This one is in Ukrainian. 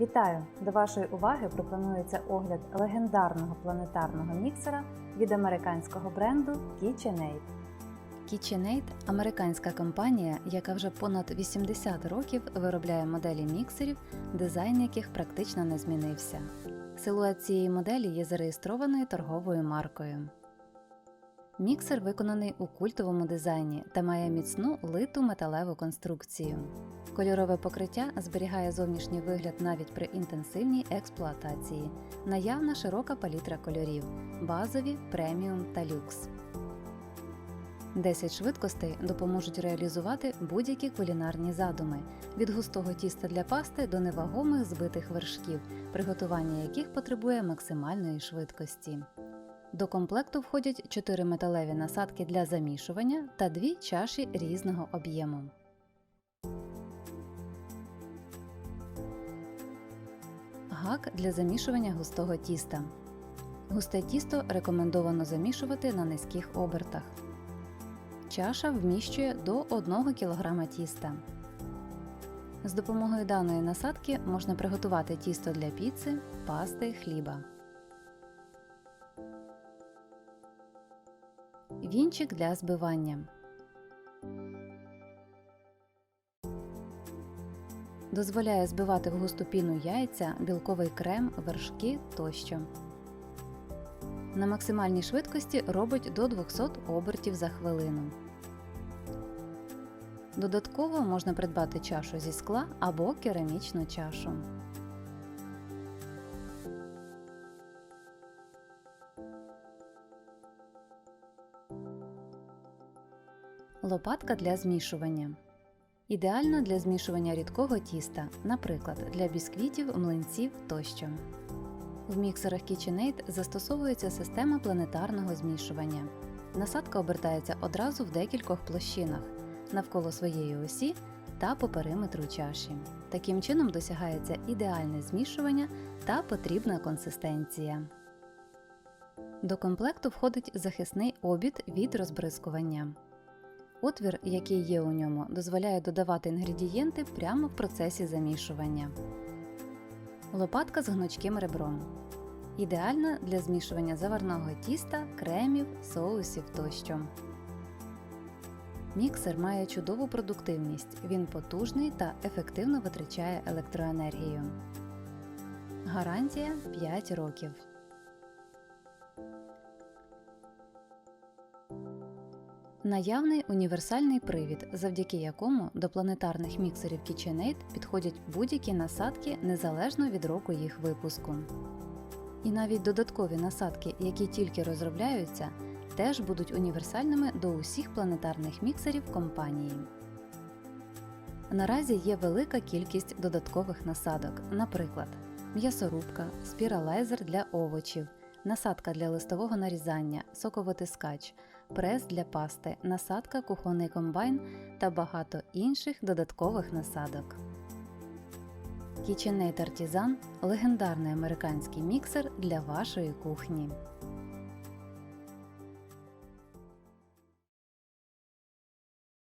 Вітаю! До вашої уваги пропонується огляд легендарного планетарного міксера від американського бренду KitchenAid. KitchenAid – американська компанія, яка вже понад 80 років виробляє моделі міксерів, дизайн яких практично не змінився. Силует цієї моделі є зареєстрованою торговою маркою. Міксер виконаний у культовому дизайні та має міцну литу металеву конструкцію. Кольорове покриття зберігає зовнішній вигляд навіть при інтенсивній експлуатації. Наявна широка палітра кольорів базові, преміум та люкс. 10 швидкостей допоможуть реалізувати будь-які кулінарні задуми від густого тіста для пасти до невагомих збитих вершків, приготування яких потребує максимальної швидкості. До комплекту входять 4 металеві насадки для замішування та 2 чаші різного об'єму. Гак для замішування густого тіста. Густе тісто рекомендовано замішувати на низьких обертах. Чаша вміщує до 1 кг тіста. З допомогою даної насадки можна приготувати тісто для піци, пасти, хліба. Вінчик для збивання. Дозволяє збивати в густу піну яйця, білковий крем, вершки тощо. На максимальній швидкості робить до 200 обертів за хвилину. Додатково можна придбати чашу зі скла або керамічну чашу. Лопатка для змішування. Ідеальна для змішування рідкого тіста, наприклад, для бісквітів, млинців тощо. В міксерах KitchenAid застосовується система планетарного змішування. Насадка обертається одразу в декількох площинах навколо своєї осі та по периметру чаші. Таким чином досягається ідеальне змішування та потрібна консистенція. До комплекту входить захисний обід від розбризкування. Отвір, який є у ньому, дозволяє додавати інгредієнти прямо в процесі замішування. Лопатка з гнучким ребром. Ідеальна для змішування заварного тіста, кремів, соусів тощо. Міксер має чудову продуктивність. Він потужний та ефективно витрачає електроенергію. Гарантія 5 років. Наявний універсальний привід, завдяки якому до планетарних міксерів KitchenAid підходять будь-які насадки незалежно від року їх випуску. І навіть додаткові насадки, які тільки розробляються, теж будуть універсальними до усіх планетарних міксерів компанії. Наразі є велика кількість додаткових насадок, наприклад, м'ясорубка, спіралайзер для овочів, насадка для листового нарізання, соковитискач, прес для пасти, насадка кухонний комбайн та багато інших додаткових насадок. KitchenAid Artisan – легендарний американський міксер для вашої кухні.